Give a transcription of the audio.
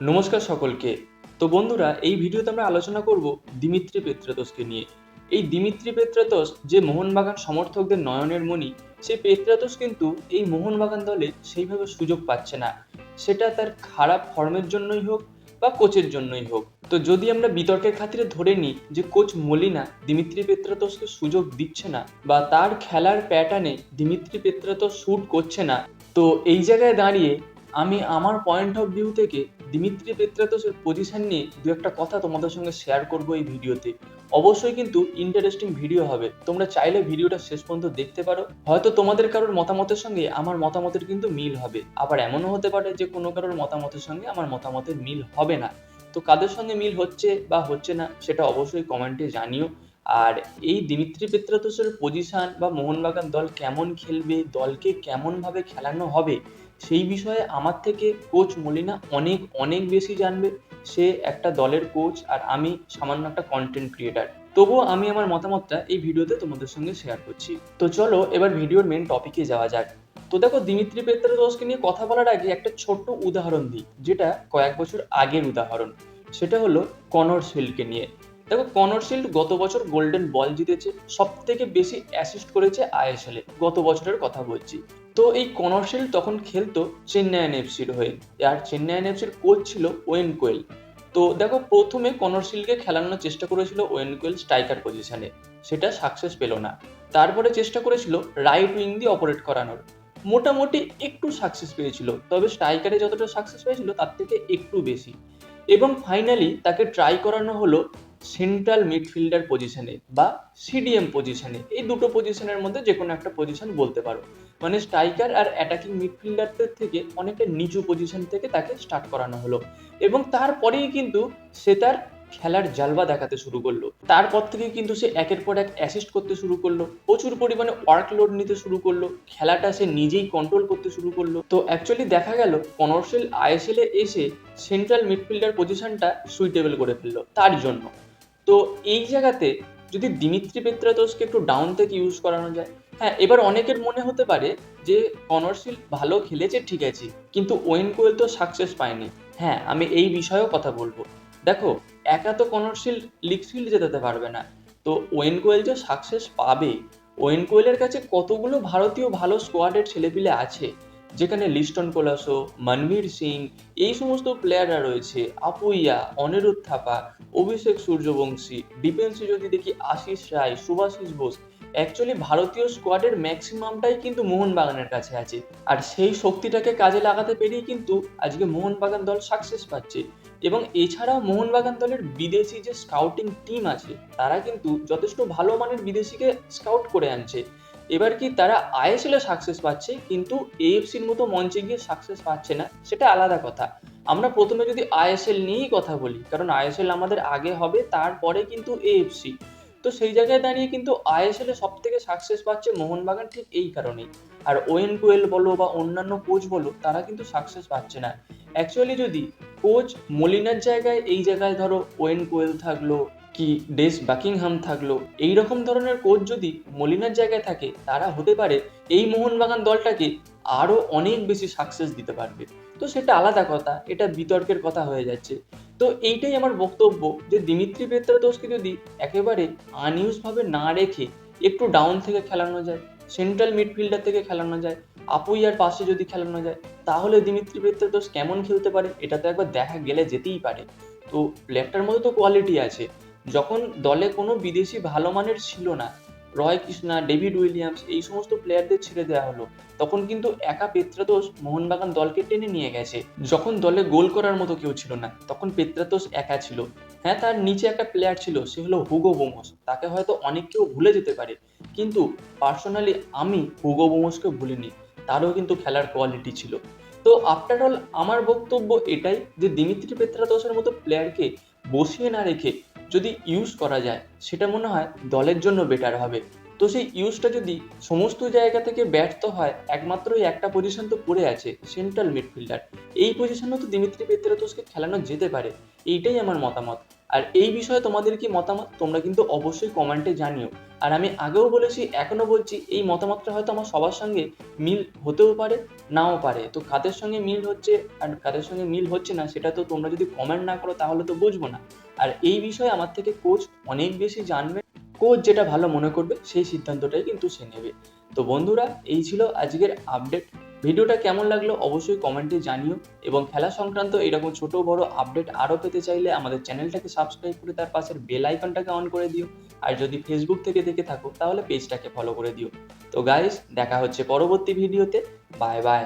নমস্কার সকলকে। তো বন্ধুরা, এই ভিডিওতে আমরা আলোচনা করব দিমিত্রি পেত্রাতোসকে নিয়ে। এই দিমিত্রি পেত্রাতোস যে মোহনবাগান সমর্থকদের নয়নের মণি, সেই পেত্রাতোস কিন্তু এই মোহনবাগান দলে সেইভাবে সুযোগ পাচ্ছে না। সেটা তার খারাপ ফর্মের জন্যই হোক বা কোচের জন্যই হোক। তো যদি আমরা বিতর্কের খাতিরে ধরে নিই যে কোচ মলিনা দিমিত্রি পেত্রাতোসকে সুযোগ দিচ্ছে না বা তার খেলার প্যাটার্নে দিমিত্রি পেত্রাতোস শ্যুট করছে না, তো এই জায়গায় দাঁড়িয়ে আমি আমার পয়েন্ট অফ ভিউ থেকে দিমিত্রি পেত্রাতোসের পজিশন নিয়ে দু একটা কথা তোমাদের সঙ্গে শেয়ার করব এই ভিডিওতে। অবশ্যই কিন্তু ইন্টারেস্টিং ভিডিও হবে। তোমরা চাইলে ভিডিওটা শেষ পর্যন্ত দেখতে পারো। হয়তো তোমাদের কারোর মতামতের সঙ্গে আমার মতামতের কিন্তু মিল হবে। আবার এমনও হতে পারে যে কোনো কারোর মতামতের সঙ্গে আমার মতামতের মিল হবে না। তো কাদের সঙ্গে মিল হচ্ছে বা হচ্ছে না, সেটা অবশ্যই কমেন্টে জানিও। আর এই দিমিত্রি পেত্রাতোসের পজিশন বা মোহনবাগান দল কেমন খেলবে, দলকে কেমনভাবে খেলানো হবে, সেই বিষয়ে আমার থেকে কোচ মলিনা অনেক অনেক বেশি জানবে। সে একটা দলের কোচ আর আমি সামান্য একটা কন্টেন্ট ক্রিয়েটার তবুও আমি আমার মতামতটা এই ভিডিওতে তোমাদের সঙ্গে শেয়ার করছি। তো চলো এবার ভিডিওর মেন টপিকে যাওয়া যাক। তো দেখো দিমিত্রি পেত্রাতোসকে নিয়ে কথা বলার আগে একটা ছোট্ট উদাহরণ দিই, যেটা কয়েক বছর আগের উদাহরণ। সেটা হলো কনর শিল্ডকে নিয়ে। দেখো, কনর শিল্ড গত বছর গোল্ডেন বল জিতেছে সব থেকে বেশি অ্যাসিস্ট করেছে আইএসএল গত বছরের কথা বলছি। তো এই কনর শিল্ড তখন খেলতো চেন্নাইন এফসির হয়ে, আর চেন্নাইন এফসির কোচ ছিল ওয়েন কোয়েল। তো দেখো, প্রথমে কনর শিল্ডকে খেলানোর চেষ্টা করেছিল ওয়েন কোয়েল স্ট্রাইকার পজিশনে, সেটা সাকসেস পেল না। তারপরে চেষ্টা করেছিল রাইট উইং দিয়ে অপারেট করানোর। মোটামুটি একটু সাকসেস পেয়েছিল, তবে স্ট্রাইকারে যতটা সাকসেস পেয়েছিল তার থেকে একটু বেশি। এবং ফাইনালি তাকে ট্রাই করানো হলো সেন্ট্রাল মিডফিল্ডার পজিশনে বা সিডিএম পজিশনে এই দুটো পজিশনের মধ্যে যে কোনো একটা পজিশন বলতে পারো। মানে স্ট্রাইকার আর অ্যাটাকিং মিডফিল্ডারদের থেকে অনেকটা নিচু পজিশন থেকে তাকে স্টার্ট করানো হলো। এবং তারপরেই কিন্তু সে তার খেলার জালবা দেখাতে শুরু করল। তারপর থেকে কিন্তু সে একের পর এক অ্যাসিস্ট করতে শুরু করল, প্রচুর পরিমাণে ওয়ার্কলোড নিতে শুরু করল, খেলাটা সে নিজেই কন্ট্রোল করতে শুরু করল। তো অ্যাকচুয়ালি দেখা গেল, কমার্শিয়াল আইএসএল এ এসে সেন্ট্রাল মিডফিল্ডার পজিশনটা সুইটেবল করে ফেলল, তার জন্য। তো এই জায়গাতে যদি দিমিত্রি পেত্রাতোসকে একটু ডাউন থেকে ইউজ করানো যায় হ্যাঁ এবার অনেকের মনে হতে পারে যে কনরশিল ভালো খেলেছে, ঠিক আছে, কিন্তু ওয়েন কোয়েল তো সাকসেস পায়নি। হ্যাঁ আমি এই বিষয়েও কথা বলব। দেখো, একা তো কনরশিল লিগ ফিল্ড জেতাতে পারবে না। তো ওয়েন কোয়েল যে সাকসেস পাবে ওয়েন কোয়েলের কাছে কতগুলো ভারতীয় ভালো স্কোয়াডের ছেলেপিলে আছে? যেখানে লিস্টন কোলাসো, মনবীর সিং, এই সমস্ত প্লেয়াররা রয়েছে। আপুইয়া, অনিরুদ্ধ থাপা, অভিষেক সূর্যবংশী ডিফেন্সে যদি দেখি, আশিস রায়, সুভাষিস বোস। অ্যাকচুয়ালি ভারতীয় স্কোয়াডের ম্যাক্সিমামটাই কিন্তু মোহনবাগানের কাছে আছে। আর সেই শক্তিটাকে কাজে লাগাতে পেরেই কিন্তু আজকে মোহনবাগান দল সাকসেস পাচ্ছে। এবং এছাড়াও মোহনবাগান দলের বিদেশি যে স্কাউটিং টিম আছে, তারা কিন্তু যথেষ্ট ভালো মানের বিদেশিকে স্কাউট করে আনছে। এবার কি তারা আইএসএল সাকসেস পাচ্ছে? কিন্তু এএফসির মতো মঞ্চে গিয়ে সাকসেস পাচ্ছে না, সেটা আলাদা কথা। আমরা প্রথমে যদি আইএসএল নিয়েই কথা বলি, কারণ আইএসএল আমাদের আগে হবে, তারপরে কিন্তু এএফসি তো সেই জায়গায় দাঁড়িয়ে কিন্তু আইএসএল সব থেকে সাকসেস পাচ্ছে মোহনবাগান ঠিক এই কারণেই। আর ওয়েন কোয়েল বলো বা অন্যান্য কোচ বলো, তারা কিন্তু সাকসেস পাচ্ছে না। অ্যাকচুয়ালি যদি কোচ মলিনার জায়গায়, এই জায়গায় ধরো ওয়েন কোয়েল থাকল কি ডেস বাকিংহাম থাকল? এই রকম ধরনের কোচ যদি মলিনার জায়গায় থাকে, তারা হতে পারে এই মোহনবাগান দলটাকে আরও অনেক বেশি সাকসেস দিতে পারবে। তো সেটা আলাদা কথা, এটা বিতর্কের কথা হয়ে যাচ্ছে। তো এইটাই আমার বক্তব্য যে দিমিত্রি পেত্রাতোসকে যদি একেবারে আনইউজভাবে না রেখে একটু ডাউন থেকে খেলানো যায় সেন্ট্রাল মিডফিল্ডার থেকে খেলানো যায়, আপুইয়ার পাশে যদি খেলানো যায়, তাহলে দিমিত্রি পেত্রাতোস কেমন খেলতে পারে? এটা তো একবার দেখা গেলে যেতেই পারে। তো প্লেয়ারটার মধ্যে তো কোয়ালিটি আছে। যখন দলে কোনো বিদেশি ভালো মানের ছিল না, রয় কৃষ্ণা, ডেভিড উইলিয়ামস, এই সমস্ত প্লেয়ারদের ছেড়ে দেওয়া হলো। তখন কিন্তু একা পেত্রাতোস মোহনবাগান দলকে টেনে নিয়ে গেছে। যখন দলে গোল করার মতো কেউ ছিল না, তখন পেত্রাতোস একা ছিল। হ্যাঁ তার নিচে একটা প্লেয়ার ছিল, সে হলো হুগো বোমস। তাকে হয়তো অনেক কেউ ভুলে যেতে পারে, কিন্তু পার্সোনালি আমি হুগো বোমসকে ভুলিনি। তারও কিন্তু খেলার কোয়ালিটি ছিল। তো আফটার অল আমার বক্তব্য এটাই যে, দিমিত্রি পেত্রাতোষের মতো প্লেয়ারকে বসিয়ে না রেখে যদি ইউজ করা যায়, সেটা মনে হয় দলের জন্য বেটার হবে। তো সেই ইউজটা যদি সমস্ত জায়গা থেকে ব্যর্থ হয় একমাত্র একটা পজিশন তো পড়ে আছে সেন্ট্রাল মিডফিল্ডার এই পজিশনেও তো দিমিত্রি পেত্রাতোসকে খেলানো যেতে পারে। এইটাই আমার মতামত। আর এই বিষয়ে তোমাদের কি মতামত? তোমরা কিন্তু অবশ্যই কমেন্টে জানিও। আর আমি আগেও বলেছি, এখনও বলছি, এই মতামতটা হয়তো আমার সবার সঙ্গে মিল হতেও পারে, নাও পারে। তো কাদের সঙ্গে মিল হচ্ছে আর কাদের সঙ্গে মিল হচ্ছে না, সেটা তো তোমরা যদি কমেন্ট না করো, তাহলে তো বুঝব না। আর এই বিষয়ে আমার থেকে কোচ অনেক বেশি জানবে। কোচ যেটা ভালো মনে করবে, সেই সিদ্ধান্তটাই কিন্তু সে নেবে। তো বন্ধুরা, এই ছিল আজকের আপডেট ভিডিওটা কেমন লাগল অবশ্যই কমেন্টে জানিও এবং খেলা সংক্রান্ত এরকম ছোট বড় আপডেট আরও পেতে চাইলে আমাদের চ্যানেলটাকে সাবস্ক্রাইব করে তার পাশের বেল আইকনটাকে অন করে দিও। আর যদি ফেসবুক থেকে দেখে থাকো তাহলে পেজটাকে ফলো করে দিও। তো গাইস দেখা হচ্ছে পরবর্তী ভিডিওতে। Bye bye